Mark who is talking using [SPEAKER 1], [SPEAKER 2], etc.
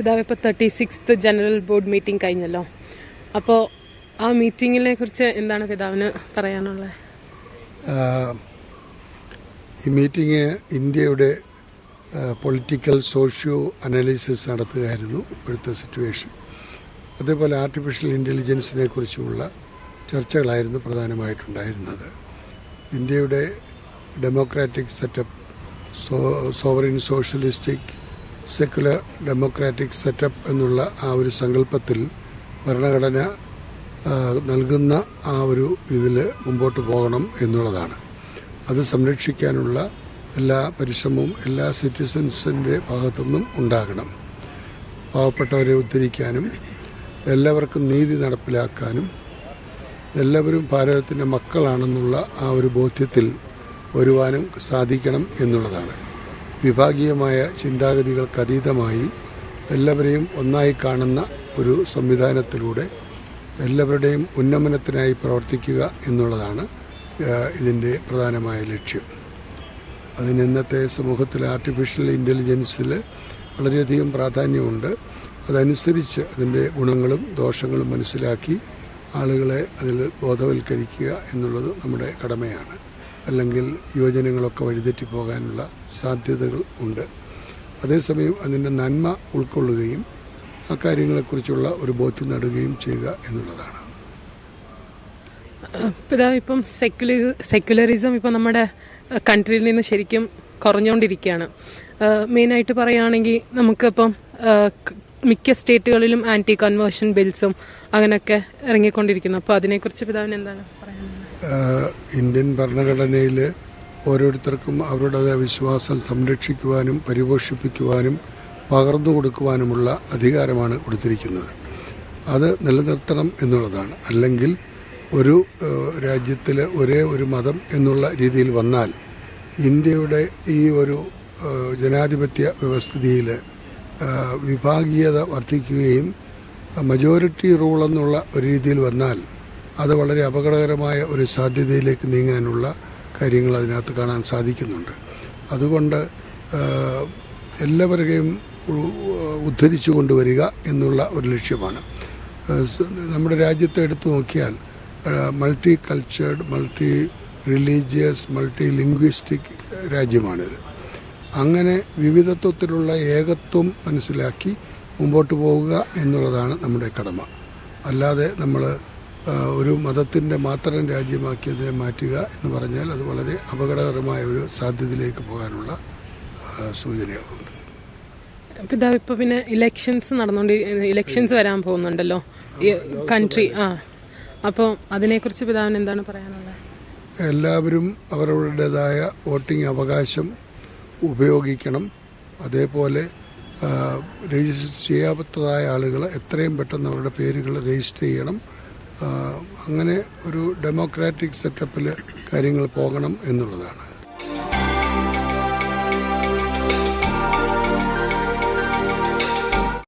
[SPEAKER 1] പിതാവ് ഇപ്പോൾ thirty sixth general board meeting കഴിഞ്ഞല്ലോ. അപ്പോൾ ആ മീറ്റിങ്ങിനെ കുറിച്ച് എന്താണ് പിതാവിന് പറയാനുള്ളത്?
[SPEAKER 2] ഈ മീറ്റിംഗ് ഇന്ത്യയുടെ പൊളിറ്റിക്കൽ സോഷ്യോ അനാലിസിസ് നടത്തുകയായിരുന്നു ഇപ്പോഴത്തെ സിറ്റുവേഷൻ അതേപോലെ ആർട്ടിഫിഷ്യൽ ഇന്റലിജൻസിനെ കുറിച്ചുമുള്ള ചർച്ചകളായിരുന്നു പ്രധാനമായിട്ടുണ്ടായിരുന്നത്. ഇന്ത്യയുടെ democratic setup so sovereign socialistic secular democratic setup എന്നുള്ള ആ ഒരു സങ്കല്പത്തിൽ ഭരണഘടന നൽകുന്ന ആ ഒരു ഇതിൽ മുമ്പോട്ട് പോകണം എന്നുള്ളതാണ്. അത് സംരക്ഷിക്കാനുള്ള എല്ലാ പരിശ്രമവും എല്ലാ സിറ്റിസൻസിന്റെ ഭാഗത്തുനിന്നും ഉണ്ടാകണം. പാവപ്പെട്ടവരെ ഉദ്ധരിക്കാനും എല്ലാവർക്കും നീതി നടപ്പിലാക്കാനും എല്ലാവരും ഭാരതത്തിന്റെ മക്കളാണെന്നുള്ള ആ ഒരു ബോധ്യത്തിൽ വരുവാനും സാധിക്കണം എന്നുള്ളതാണ്. വിഭാഗീയമായ ചിന്താഗതികൾക്ക് അതീതമായി എല്ലാവരെയും ഒന്നായി കാണുന്ന ഒരു സംവിധാനത്തിലൂടെ എല്ലാവരുടെയും ഉന്നമനത്തിനായി പ്രവർത്തിക്കുക എന്നുള്ളതാണ് ഇതിന്റെ പ്രധാനമായ ലക്ഷ്യം. അതിന് ഇന്നത്തെ സമൂഹത്തിൽ ആർട്ടിഫിഷ്യൽ ഇന്റലിജൻസിൽ വളരെയധികം പ്രാധാന്യമുണ്ട്. അതനുസരിച്ച് അതിന്റെ ഗുണങ്ങളും ദോഷങ്ങളും മനസ്സിലാക്കി ആളുകളെ അതിൽ ബോധവൽക്കരിക്കുക എന്നുള്ളത് നമ്മുടെ കടമയാണ്. അല്ലെങ്കിൽ യുവജനങ്ങളൊക്കെ വഴിതെറ്റി പോകാനുള്ള സാധ്യതകൾ ഉണ്ട്. അതേസമയം അതിന്റെ നന്മ ഉൾക്കൊള്ളുകയും ആ കാര്യങ്ങളെക്കുറിച്ചുള്ള ഒരു ബോധ്യം നേടുകയും ചെയ്യുക എന്നുള്ളതാണ്.
[SPEAKER 1] പിതാവ് ഇപ്പം സെക്യുലർ സെക്യുലറിസം ഇപ്പം നമ്മുടെ കൺട്രിയിൽ നിന്ന് ശരിക്കും കുറഞ്ഞുകൊണ്ടിരിക്കുകയാണ്. മെയിനായിട്ട് പറയുകയാണെങ്കിൽ നമുക്കിപ്പം മിക്ക സ്റ്റേറ്റുകളിലും ആന്റി കൺവേർഷൻ ബിൽസും അങ്ങനെയൊക്കെ ഇറങ്ങിക്കൊണ്ടിരിക്കുന്നു. അപ്പോൾ അതിനെക്കുറിച്ച് പിതാവിന് എന്താണ് പറയാനുള്ളത്?
[SPEAKER 2] ആഹ് ഇന്ത്യൻ ഭരണഘടനയിൽ ഓരോരുത്തർക്കും അവരുടേതായ വിശ്വാസം സംരക്ഷിക്കുവാനും പരിപോഷിപ്പിക്കുവാനും പകർന്നു കൊടുക്കുവാനുമുള്ള അധികാരമാണ് കൊടുത്തിരിക്കുന്നത്. അത് നിലനിർത്തണം എന്നുള്ളതാണ്. അല്ലെങ്കിൽ ഒരു രാജ്യത്തിൽ ഒരേ ഒരു മതം എന്നുള്ള രീതിയിൽ വന്നാൽ ഇന്ത്യയുടെ ഈ ഒരു ജനാധിപത്യ വ്യവസ്ഥിതിയിൽ വിഭാഗീയത വർദ്ധിക്കുകയും മജോറിറ്റി റൂൾ എന്നുള്ള ഒരു രീതിയിൽ വന്നാൽ അത് വളരെ അപകടകരമായ ഒരു സാധ്യതയിലേക്ക് നീങ്ങാനുള്ള കാര്യങ്ങൾ അതിനകത്ത് കാണാൻ സാധിക്കുന്നുണ്ട്. അതുകൊണ്ട് എല്ലാവരുടെയും ഉദ്ധരിച്ചു കൊണ്ടുവരിക എന്നുള്ള ഒരു ലക്ഷ്യമാണ്. നമ്മുടെ രാജ്യത്തെ എടുത്തു നോക്കിയാൽ multi cultured multi religious multi linguistic രാജ്യമാണിത്. അങ്ങനെ വിവിധത്വത്തിലുള്ള ഏകത്വം മനസ്സിലാക്കി മുമ്പോട്ട് പോവുക എന്നുള്ളതാണ് നമ്മുടെ കടമ. അല്ലാതെ നമ്മൾ ഒരു മതത്തിന്റെ മാത്രം രാജ്യമാക്കി അതിനെ മാറ്റുക എന്ന് പറഞ്ഞാൽ അത് വളരെ അപകടകരമായ ഒരു സാധ്യതയിലേക്ക് പോകാനുള്ള സൂചനകളുണ്ട്.
[SPEAKER 1] പിതാവ് ഇപ്പൊ പിന്നെ ഇലക്ഷൻസ് നടന്നുകൊണ്ട് ഇലക്ഷൻസ് വരാൻ പോകുന്നുണ്ടല്ലോ. കൺട്രി ആ അപ്പോൾ അതിനെക്കുറിച്ച് പിതാവിന് എന്താണ് പറയാനുള്ളത്?
[SPEAKER 2] എല്ലാവരും അവരവരുടേതായ വോട്ടിംഗ് അവകാശം ഉപയോഗിക്കണം. അതേപോലെ രജിസ്റ്റർ ചെയ്യാത്തതായ ആളുകൾ എത്രയും പെട്ടെന്ന് അവരുടെ പേരുകൾ രജിസ്റ്റർ ചെയ്യണം. അങ്ങനെ ഒരു ഡെമോക്രാറ്റിക് സെറ്റപ്പിൽ കാര്യങ്ങൾ പോകണം എന്നുള്ളതാണ്.